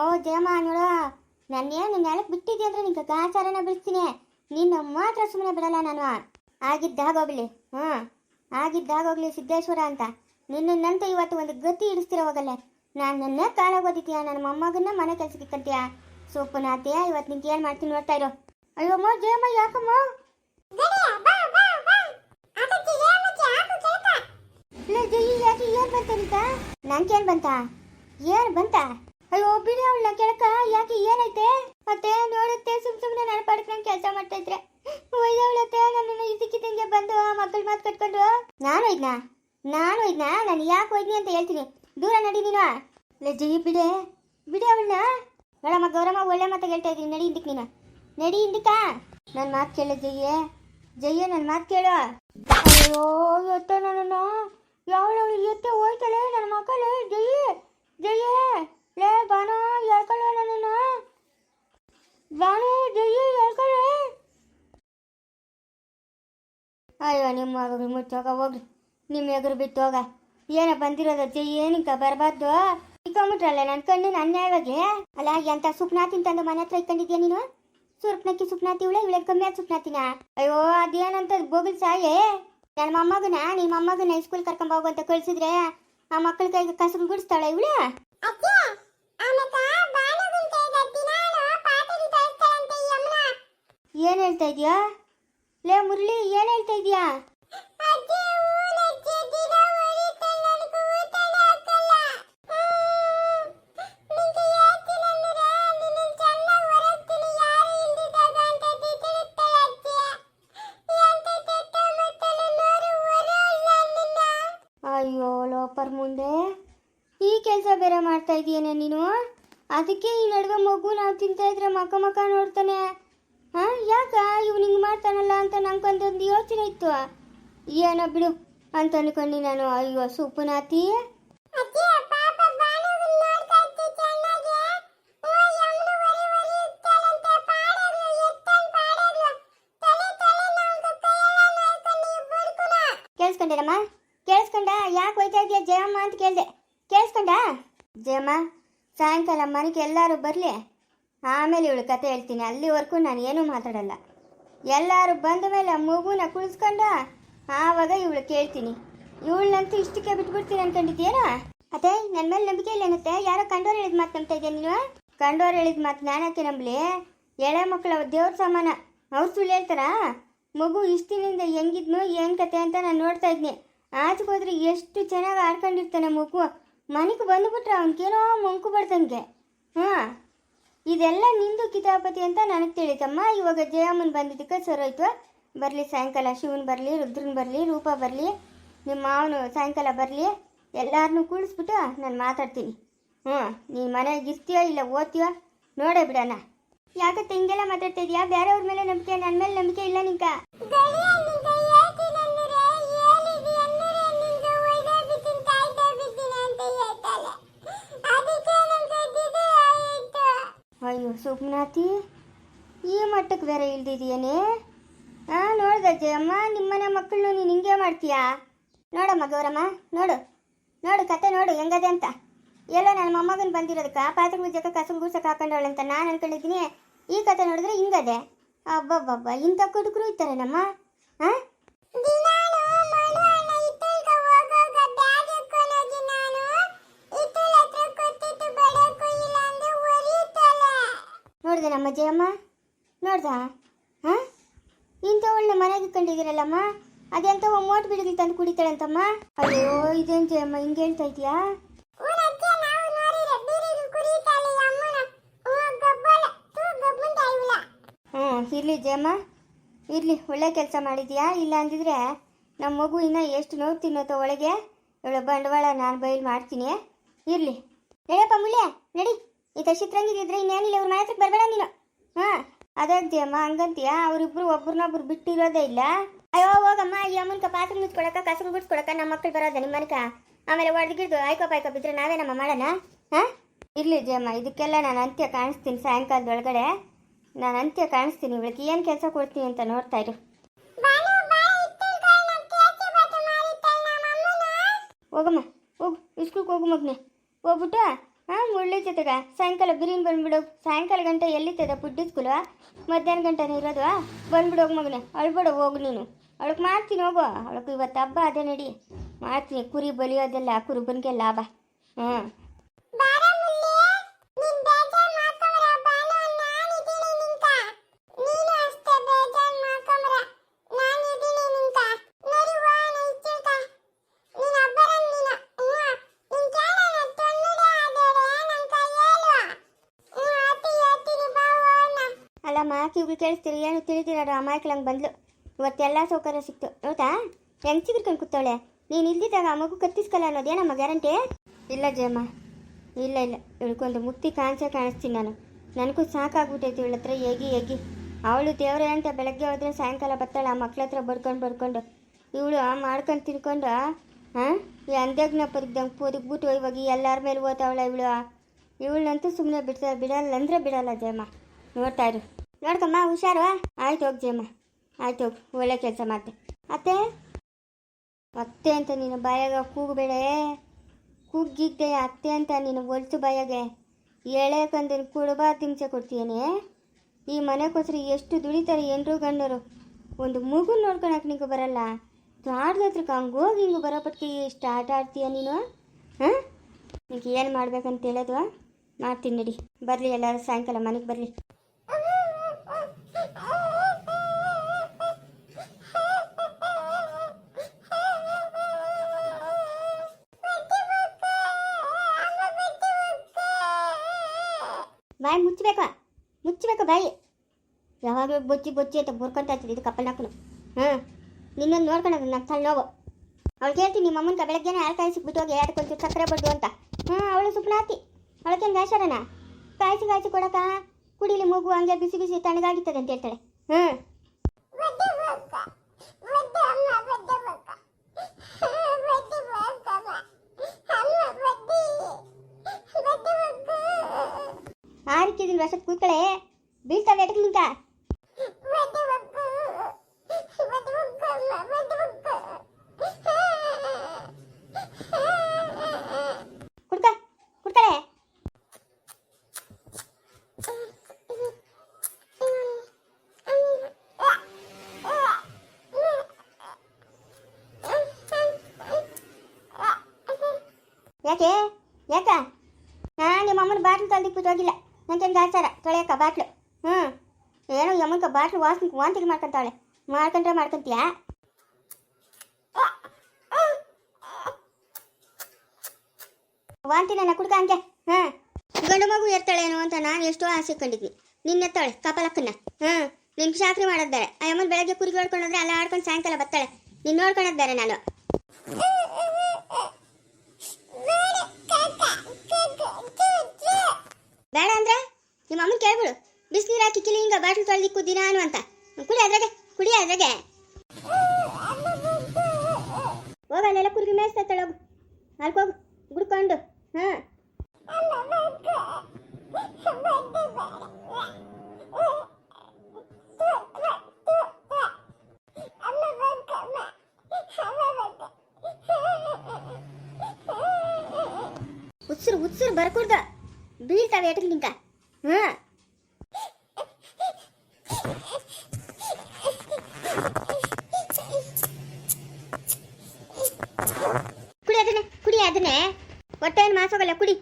ಮೋ ಜಯಮ್ಮ ನೋಡು ನಾನೇನು ನೆಲಕ್ಕೆ ಬಿಟ್ಟಿದ್ದೆ ಅಂದ್ರೆ ನಿಂಗೆ ಗಾಚಾರನ ಬಿಡ್ತೀನಿ ನಿನ್ನ ಮಾತ್ರ ಸುಮ್ಮನೆ ಬಿಡಲ್ಲ ನಾನು. ಆಗಿದ್ದಾಗೋಗ್ಲಿ ಹ್ಞೂ. ಆಗಿದ್ದಾಗೋಗ್ಲಿ ಸಿದ್ದೇಶ್ವರ ಅಂತ. ನಿನ್ನಂತ ಇವತ್ತು ಒಂದು ಗತಿ ಇಡಿಸ್ತಿರೋ ಹೋಗಲ್ಲ. ನಾನು ನನ್ನ ಕಾಲಾಗೋದಿತ್ತೀಯ ನನ್ನ ಮೊಮ್ಮಗನ್ನ ಮನೆ ಕೆಲ್ಸಕ್ಕೆ ಸೊಪ್ಪು ನಾತೀಯ ಇವತ್ತು ನಿಂಗೆ ಏನು ಮಾಡ್ತೀನಿ ನೋಡ್ತಾ ಇರೋ. ಅಯ್ಯೋಮ್ಮ ಜಯಮ್ಮ ಯಾಕಮ್ಮ? ಇಲ್ಲ ಜೈ ಯಾಕೆ ಏನ್ ಬಂತ ನಂಗೇನ್ ಬಂತ? ಏನ್ ಬಂತ? ಅಯ್ಯೋ, ಬಿಡಿ ಅವಳನ್ನ ಕೆಳಕ ಯಾಕೆ ಏನೈತೆ? ಮತ್ತೆ ನೋಡುತ್ತೆ, ಸುಮ್ ಸುಮ್ಮನೆ ನಾನು ಕೆಲಸ ಮಾಡ್ತಾ ಇದ್ರೆ ಒಯ್ದವಳತ್ತೆ ನನ್ನನ್ನು ಇದಕ್ಕಿದ್ದಂಗೆ ಬಂದು ಆ ಮಕ್ಕಳ ಮಾತು ಕಟ್ಕೊಂಡು. ನಾನು ಒಯ್ದ್ನಾ? ನಾನು ಒಯ್ದ್ನಾ? ನಾನು ಯಾಕೆ ಒಯ್ದ್ನಿ ಅಂತ ಹೇಳ್ತೀನಿ. ದೂರ ನಡಿ ನೀನು. ಲಜ್ಜಿ ಬಿಡೆ. ಬಿಡಿ ಅವಳನ್ನ. ನೋಡಮ್ಮ, ಗೌರಮ್ಮ ಒಳ್ಳೆ ಮಾತಾಗ ಹೇಳ್ತಾ ಇದ್ದೀನಿ. ನಡಿ ಹಿಂದಕ್ಕೆ ನೀನು. ನಡಿ ಹಿಂದಕ್ಕ. ನನ್ನ ಮಾತು ಕೇಳು ಜಯ್ಯೆ ಜಯ್ಯ ನನ್ನ ಮಾತು ಕೇಳು. ಅಯ್ಯೋ, ಎತ್ತ ನನ್ನನ್ನು. ಯಾವಳು, ಎತ್ತ ಹೋಯ್ತಾಳೆ? ನನ್ನ ಮಕ್ಕಳು ಜಯ್ಯ ಜಯ್ಯ ಲೇ ಬಾನು ಹೇಳ್ಕೊಳ್ಳೋ ನನ್ನನ್ನು. ಬಾನು ಜಯ್ಯು ಹೇಳ್ಕೊಳ್ಳೆ ಅಯ್ಯೋ, ನಿಮ್ಮ ಮಗಳು ಮುಚ್ಚೋಗ ಹೋಗ್ರಿ ನಿಮ್ಮ ಎದುರು ಬಿತ್ತು ಹೋಗ. ಏನ ಬಂದಿರೋದು ಜಯ್ಯ ಏನಕ್ಕ ಬರಬಾರ್ದು? ಇಕ್ಕೊಂಬಿಟ್ರಲ್ಲ ನನ್ನ ಕಣ್ಣಿನ ಅನ್ಯಾಯವಾಗಿ ಅಲ್ಲ, ಎಂತ ಸುಪ್ನಾತಿ ತಂದು ಮನೆ ಹತ್ರ ಇಟ್ಕೊಂಡಿದ್ಯಾ ನೀನು? ಸುರ್ಪ್ನಕ್ಕಿ ಸುಪ್ನಾತಿ ಇವಳೆ ಇವಳೆ ಕಮ್ಮಿ ಆದ ಸುಪ್ನಾತಿನ? ಅಯ್ಯೋ, ಅದೇನಂತ ಬೋಗಿಲ್ ಸಾಯೇ? ನನ್ನ ಮೊಮ್ಮಗನ ನಿಮ್ಮ ಮೊಮ್ಮಗನ ಸ್ಕೂಲ್ ಕರ್ಕೊಂಡ್ ಹೋಗು ಅಂತ ಕಳ್ಸಿದ್ರೆ ಆ ಮಕ್ಕಳ ಕೈಗೆ ಕಸರು ಬಿಡಿಸ್ತಾಳೆ ಇವಳು? ಏನ್ ಹೇಳ್ತಾ ಇದೀಯಾ? ಲೇ ಮುರಳಿ ಏನು ಹೇಳ್ತಾ ಇದೀಯಾ? ಈ ಕೆಲಸ ಬೇರೆ ಮಾಡ್ತಾ ಇದೀಯೇನೆ ನೀನು? ಅದಕ್ಕೆ ಈ ನಡುವೆ ಮಗು ನಾವು ತಿಂತಾ ಇದ್ರೆ ಮಕ್ಕ ಮಕ್ಕ ನೋಡ್ತಾನೆ. ಹಾ? ಯಾಕ? ಇವ್ನು ಹಿಂಗೆ ಮಾಡ್ತಾನಲ್ಲ ಅಂತ ನಂಗೊಂದೊಂದು ಯೋಚನೆ ಇತ್ತು. ಏನೋ ಬಿಡು ಅಂತ ಅನ್ಕೊಂಡು ನಾನು. ಅಯ್ಯೋ ಸುಪ್ಪುನಾತಿ ಕೇಳಿಸ್ಕೊಂಡೇನಮ್ಮ? ಕೇಳಿಸ್ಕೊಂಡ? ಯಾಕೆ ಹೋಯ್ತಾ ಇದೆಯಾ? ಜಯಮ್ಮ ಅಂತ ಕೇಳಿದೆ. ಕೇಳಿಸ್ಕೊಂಡ? ಜಯಮ್ಮ, ಸಾಯಂಕಾಲ ಮನೆಗೆ ಎಲ್ಲರೂ ಬರಲಿ. ಆಮೇಲೆ ಇವಳು ಕತೆ ಹೇಳ್ತೀನಿ. ಅಲ್ಲಿವರೆಗೂ ನಾನು ಏನೂ ಮಾತಾಡಲ್ಲ. ಎಲ್ಲರೂ ಬಂದ ಮೇಲೆ ಮಗುನ ಕುಳಿಸ್ಕೊಂಡ? ಆವಾಗ ಇವಳು ಕೇಳ್ತೀನಿ. ಇವಳನ್ನಂತೂ ಇಷ್ಟಕ್ಕೆ ಬಿಟ್ಬಿಡ್ತೀನಿ ಅನ್ಕೊಂಡಿದ್ದೀಯಾ ಅದೇ ನನ್ನ ಮೇಲೆ ನಂಬಿಕೆ ಇಲ್ಲ ಏನತ್ತೆ? ಯಾರೋ ಕಂಡೋರು ಹೇಳಿದ ಮಾತು ನಂಬ್ತಾ ಇದೆಯಾ ನೀನು? ಕಂಡೋರು ಹೇಳಿದ ಮಾತು ನಾನಕ್ಕೆ ನಂಬಲಿ? ಎಳೆ ಮಕ್ಕಳ ದೇವ್ರ ಸಮಾನ. ಅವ್ರು ಸುಳ್ಳು ಹೇಳ್ತಾರಾ? ಮಗು ಇಷ್ಟಿನಿಂದ ಹೆಂಗಿದ್ನು, ಏನು ಕತೆ ಅಂತ ನಾನು ನೋಡ್ತಾ ಇದ್ನಿ. ಆಚೆಗೆ ಹೋದ್ರೆ ಎಷ್ಟು ಚೆನ್ನಾಗಿ ಆಡ್ಕೊಂಡಿರ್ತಾನೆ ಮಗು. ಮನೆಗೆ ಬಂದುಬಿಟ್ರೆ ಅವನಿಗೇನೋ ಮಂಕು ಬರ್ತಂಗೆ ಹಾಂ, ಇದೆಲ್ಲ ನಿಂದು ಕಿತಾಪತಿ ಅಂತ ನನಗೆ ತಿಳಿತಮ್ಮ. ಇವಾಗ ಜಯಮ್ಮನ್ ಬಂದಿದ್ದಕ್ಕೆ ಸರೋಯ್ತು. ಬರಲಿ, ಸಾಯಂಕಾಲ ಶಿವನ್ ಬರಲಿ, ರುದ್ರನ್ ಬರಲಿ, ರೂಪ ಬರಲಿ, ನಿಮ್ಮ ಮಾವನು ಸಾಯಂಕಾಲ ಬರಲಿ ಎಲ್ಲಾರನ್ನೂ ಕೂಡಿಸ್ಬಿಟ್ಟು ನಾನು ಮಾತಾಡ್ತೀನಿ. ಹ್ಞೂ ನೀನು ಮನೆಗೆ ಇರ್ತೀಯೋ ಇಲ್ಲ ಓದ್ತೀಯೋ? ನೋಡೇ ಬಿಡೋಣ. ಯಾಕೆ ಹಿಂಗೆಲ್ಲ ಮಾತಾಡ್ತಾ ಇದೀಯಾ? ಬೇರೆಯವ್ರ ಮೇಲೆ ನಂಬಿಕೆ ನನ್ನ ಮೇಲೆ ನಂಬಿಕೆ ಇಲ್ಲ ನಿಂಕ. ಸುಪ್ನಾತಿ ಈ ಮಟ್ಟಕ್ಕೆ ಬೇರೆ ಇಲ್ದಿದೆಯೇನೆ? ಹಾಂ ನೋಡ್ದೆ ಜಯಮ್ಮ ನಿಮ್ಮನೆ ಮಕ್ಕಳನ್ನು ನೀನು ಹಿಂಗೆ ಮಾಡ್ತೀಯಾ? ನೋಡಮ್ಮ ಗೌರಮ್ಮ, ನೋಡು. ನೋಡು, ಕತೆ ನೋಡು, ಹೆಂಗದೆ ಅಂತ. ಎಲ್ಲೋ ನನ್ನ ಮೊಮ್ಮಗನ್ ಬಂದಿರೋದಕ್ಕೆ ಪಾತ್ರೆ ಮುಜ್ಜಕ್ಕೆ ಕಸು ಗುಡ್ಸಕ್ಕೆ ಹಾಕೊಂಡವಳಂತ ಅಂತ ನಾನು ಅನ್ಕೊಂಡಿದ್ದೀನಿ. ಈ ಕತೆ ನೋಡಿದ್ರೆ ಹಿಂಗದೆ. ಅಬ್ಬಬ್ಬಬ್ಬ, ಇಂಥ ಕುಡುಕರು ಇರ್ತಾರೆ ನಮ್ಮ ಹಾಂ ನಮ್ಮ ಜಯಮ್ಮ ನೋಡ್ದಾ? ಹಾಂ? ಇಂಥವಳನ್ನ ಮನೆಗೆ ಕಂಡಿದ್ದೀರಲ್ಲಮ್ಮ? ಅದೆಂತ ಮೋಟ್ ಬಿಡಿಗೆ ತಂದು ಕುಡಿತಾಳಂತಮ್ಮ? ಅಯ್ಯೋ ಇದೇನು ಜಯಮ್ಮ ಹಿಂಗೆ ಹೇಳ್ತಾ ಇದೀಯಾ ಹ್ಞೂ ಇರಲಿ ಜಯಮ್ಮ ಇರಲಿ ಒಳ್ಳೆ ಕೆಲಸ ಮಾಡಿದ್ಯಾ ಇಲ್ಲ ಅಂದಿದ್ರೆ ನಮ್ಮ ಮಗು ಇನ್ನೂ ಎಷ್ಟು ನೋವು ತಿನ್ನೋತ ಒಳಗೆ? ಇವಳ ಬಂಡವಾಳ ನಾನು ಬಯಲು ಮಾಡ್ತೀನಿ. ಇರಲಿ. ಹೇಳಪ್ಪ ಮುಳ್ಳೆ ನಡಿ. ಈ ತಶಿತ್ರಂಗಿದ್ರೆ ಇನ್ನೇನಿಲ್ಲ ಇವ್ರ ಮನೆ ಹತ್ರಕ್ಕೆ ಬರಬೇಡ ನೀನು. ಹಾ, ಅದಂತೀಯಮ್ಮ, ಹಂಗಂತೀಯ? ಅವರಿಬ್ರು ಒಬ್ರನ್ನೊಬ್ರು ಬಿಟ್ಟಿರೋದೇ ಇಲ್ಲ. ಅಯ್ಯೋ, ಹೋಗಮ್ಮ, ಈ ಅಮ್ಮನ್ಕ ಪಾತ್ರೆ ಮುಚ್ಕೊಳಕ ಕಸರು ಬಿಡ್ಸ್ಕೊಳಕ ನಮ್ಮ ಮಕ್ಳು ಬರೋದ ನಿಮ್ಮ ಮನಕ. ಆಮೇಲೆ ಒಡೆದಿಗಿಡ್ದು ಪಾಯ್ಕೋ ಬಿದ್ರೆ ನಾವೇನಮ್ಮ ಮಾಡೋಣ ಹಾ? ಇರಲಿ ಜಯಮ್ಮ, ಇದಕ್ಕೆಲ್ಲ ನಾನು ಅಂತ್ಯ ಕಾಣಿಸ್ತೀನಿ ಸಾಯಂಕಾಲದೊಳಗಡೆ. ನಾನು ಅಂತ್ಯ ಕಾಣಿಸ್ತೀನಿ, ಇವಳಿಗೆ ಏನು ಕೆಲಸ ಕೊಡ್ತೀನಿ ಅಂತ ನೋಡ್ತಾ ಇರು. ಹೋಗಮ್ಮ, ಹೋಗು ಇಸ್ಕೂಲ್ಗೆ ಹೋಗು ಮಗ್ನೆ. ಹೋಗ್ಬಿಟ್ಟು? ಹಾಂ ಮುಳ್ಳಿ ಜೊತೆಗ ಸಾಯಂಕಾಲ ಬಿರಿಯಾನಿ ಬಂದ್ಬಿಡು. ಸಾಯಂಕಾಲ ಗಂಟೆ ಎಲ್ಲಿತ್ತದ ಪುಡ್ಡಿ ಸ್ಕೂಲು ಮಧ್ಯಾಹ್ನ ಗಂಟೆ ಇರೋದು ಬಂದ್ಬಿಡು ಹೋಗಿ ಮಗನೆ. ಅಳ್ಬೇಡ, ಹೋಗು ನೀನು. ಅವಳಕ್ಕೆ ಮಾಡ್ತೀನಿ ಹೋಗು. ಅವಳಕ್ಕೆ ಇವತ್ತು ಹಬ್ಬ ಅದೇ ನಡಿ ಮಾಡ್ತೀನಿ. ಕುರಿ ಬಲಿಯೋದೆಲ್ಲ ಕುರುಬನಿಗೆ ಲಾಭ. ಹ್ಞೂ ಅಲ್ಲಮ್ಮ ಕಿವಿಗಳು ಕೇಳಿಸ್ತೀರಿ, ಏನು ತಿಳಿದಿರೋ ಅಮಾಯಕಳಂಗೆ ಬಂದ್ಲು. ಇವತ್ತೆಲ್ಲ ಸೌಕರ್ಯ ಸಿಕ್ತು. ಹೌದಾ? ಹೆಂಗ್ ಸಿಗಿರ್ಕೊಂಡು ಕೂತಾಳೆ ನೀನು ಇಲ್ದಿದ್ದಾಗ ಆ ಮಗು ಕತ್ತಿಸ್ಕಲ್ಲ ಅನ್ನೋದೇನಮ್ಮ ಗ್ಯಾರಂಟಿ? ಇಲ್ಲ ಜಯಮ್ಮ. ಇಲ್ಲ ಇಲ್ಲ. ಇಳ್ಕೊಂಡು ಮುಕ್ತಿ ಕಾಣಿಸೇ ಕಾಣಿಸ್ತೀನಿ ನಾನು. ನನಗೂ ಸಾಕಾಗ್ಬಿಟ್ಟೈತಿ ಇವಳ ಹತ್ರ ಹೇಗಿ ಎಗಿ ಅವಳು ದೇವ್ರೆ ಅಂತ ಬೆಳಗ್ಗೆ ಹೋದ್ರೆ ಸಾಯಂಕಾಲ ಬರ್ತಾಳೆ ಆ ಮಕ್ಳ ಹತ್ರ ಬಡ್ಕೊಂಡು ಬಡ್ಕೊಂಡು ಇವಳು ಮಾಡ್ಕೊಂಡು ತಿನ್ಕೊಂಡು ಹಾಂ ಈ ಅಂದಗ್ನ ಪರಿದ್ದಂಗೆ ಪೊದಗ್ಬಿಟ್ಟು ಇವಾಗ ಎಲ್ಲರ ಮೇಲೆ ಓದ್ತಾವಳ ಇವಳು ಇವಳನ್ನಂತೂ ಸುಮ್ಮನೆ ಬಿಡ್ತಾ, ಬಿಡಲ್ಲ ಅಂದರೆ ಬಿಡಲ್ಲ ಜಯಮ್ಮ. ನೋಡ್ತಾ ಇರು. ನೋಡ್ಕಮ್ಮ, ಹುಷಾರು ಆಯ್ತು ಹೋಗಿ ಜಯಮ್ಮ ಆಯ್ತು ಹೋಗಿ, ಒಳ್ಳೆ ಕೆಲಸ ಮಾಡ್ತೆ ಅತ್ತೆ ಅತ್ತೆ ಅಂತ ನೀನು ಬಾಯಾಗ ಕೂಗಬೇಡ ಕೂಗಿದ್ದೆ ಅತ್ತೆ ಅಂತ ನೀನು ಒಲ್ಸು ಬಾಯಾಗೆ. ಎಳೆ ಕಂದಿನ ಕುಡುಬ ತಿಂಚೆ ಕೊಡ್ತೀಯನೇ ಈ ಮನೆಗೋಸ್ಕರ ಎಷ್ಟು ದುಡಿತಾರೆ ಎಂದ್ರು ಗಂಡರು. ಒಂದು ಮಗು ನೋಡ್ಕೊಳಕ್ಕೆ ನಿಂಗೆ ಬರಲ್ಲ. ತ್ವಾಟದ ಹತ್ರಕ್ಕೆ ಹಂಗೆ ಹೋಗಿ ಹಿಂಗೆ ಬರೋ ಪಟ್ಟಿ ಎಷ್ಟು ಆಟ ಆಡ್ತೀಯ ನೀನು, ಹಾಂ? ನಿಂಗೆ ಏನು ಮಾಡ್ಬೇಕಂತ ಹೇಳೋದು? ಮಾಡ್ತೀನಿ ನಡಿ. ಬರಲಿ ಎಲ್ಲರೂ, ಸಾಯಂಕಾಲ ಮನೆಗೆ ಬರಲಿ. ಬಾಯಿ, ಮುಚ್ಚಬೇಕು. ಮುಚ್ಚಬೇಕು, ಬಾಯಿ. ಯಾವಾಗಲೂ ಬೊಚ್ಚಿ ಬೊಚ್ಚಿ ಅಂತ ಬುರ್ಕೊಂತ ಇರ್ತೀವಿ ಇದು ಕಪ್ಪಲ್ ಹಾಕಲು ಹಾಂ ನಿನ್ನೊಂದು ನೋಡ್ಕೊಂಡು ನನ್ನ ತಲೆ ನೋವು. ಅವಳು ಕೇಳ್ತೀನಿ, ನಿಮ್ಮ ಅಮ್ಮನ ಬೆಳಗ್ಗೆನೇ ಕಾಯಿಸಿ ಬಿಟ್ಟೋಗಿ ಎರಡು ಕೊಂಚ ಸಕ್ಕರೆ ಬಡ್ದು ಅಂತ. ಹಾಂ, ಅವಳು ಸುಪ್ನಾತಿ. ಅವಳಕ್ಕೇನು ಗಾಯಿಸೋಣ ಕಾಯಿಸಿ ಕಾಯಿಸಿ ಕೊಡಕ ಕುಡಿಲಿ ಮಗು ಹಂಗೆ ಬಿಸಿ ಬಿಸಿ ತಣ್ಣಗಾಗಿತ್ತದೆ ಅಂತ ಹೇಳ್ತಾಳೆ. ಹಾಂ ಆರಿಕ್ಕಿದ್ದೀನಿ ವರ್ಷದ ಕೂತ್ಕಳೆ. ಬೀಳ್ತಾವೆ ಎಟಕ್ ನಿಂತ? ಯಾಕೆ? ಯಾಕ? ನಾನು ನಿಮ್ಮ ಅಮ್ಮನ ಬಾಟ್ಲು ತೊಳ್ದಿಕ್ಬಿಟ್ಟು ಹೋಗಿಲ್ಲ. ನಂಗೇನು ಗಾಚಾರ ತೊಳೆಯಕ್ಕ ಬಾಟ್ಲು? ಹ್ಞೂ ಏನೋ ಯಮ್ಮನ್ಕ ಬಾಟ್ಲು ವಾಸನೆ ವಾಂತಿಗೆ ಮಾಡ್ಕೊಂತಾಳೆ ಮಾಡ್ಕೊಂಡ್ರೆ ಮಾಡ್ಕೊಂತೀಯಾ? ನನ್ನ ಕುಡ್ಕ ಹಂಗೆ. ಹಾಂ ಗಂಡು ಮಗು ಇರ್ತಾಳೇನೋ ಅಂತ ನಾನು ಎಷ್ಟೋ ಆಸೆ ಕಂಡಿದ್ವಿ. ನಿನ್ನೆ ಎತ್ತಾಳೆ, ಕಪಾಲಕ್ಕನ್ನ. ಹಾಂ ನಿನ್ ಚಾಕ್ರಿ ಮಾಡೋದು ಬೇರೆ ಆ ಅಮ್ಮನ ಬೆಳಗ್ಗೆ ಕುರಿಗೆ ಹೊಡ್ಕೊಂಡ್ರೆ ಅಲ್ಲ ಆಡ್ಕೊಂಡು ಸಾಯಂಕಾಲ ಬರ್ತಾಳೆ ನಿನ್ನ ನೋಡ್ಕೊಂಡಿದ್ದಾರೆ ನಾನು. ಬೇಡ ಅಂದ್ರೆ ನಿಮ್ಮ ಅಮ್ಮನ ಕೇಳ್ಬಿಡು. ಬಿಸಿನೀರು ಹಾಕಿ ಕಿಲಿ ಹಿಂಗ ಬಾಟ್ಲು ತೊಳೆದಿಕ್ಕು ದಿನ ಅಂತ. ಕುಡಿ ಅದ್ರಾಗೆ ಕುಡಿ ಅದ್ರಾಗೆ. ಹೋಗ ಅಲ್ಲೆಲ್ಲ ಹೋಗು. ಅಲ್ಕೋಗು ಗುಡ್ಕೊಂಡು. ಹಾಂ ಉತ್ಸರು ಉತ್ಸರು ಬರ್ಕೊಡ್ದ ಬೀಳ್ತಾವೆ ಎಟಕ್ ನಿಂಕ ಹಾಂ ಕುಡಿ ಅದನ್ನೇ ಕುಡಿ ಅದನ್ನೇ ಹೊಟ್ಟೆ ಏನು ಮಾಸೋಗಲ್ಲ ಕುಡಿ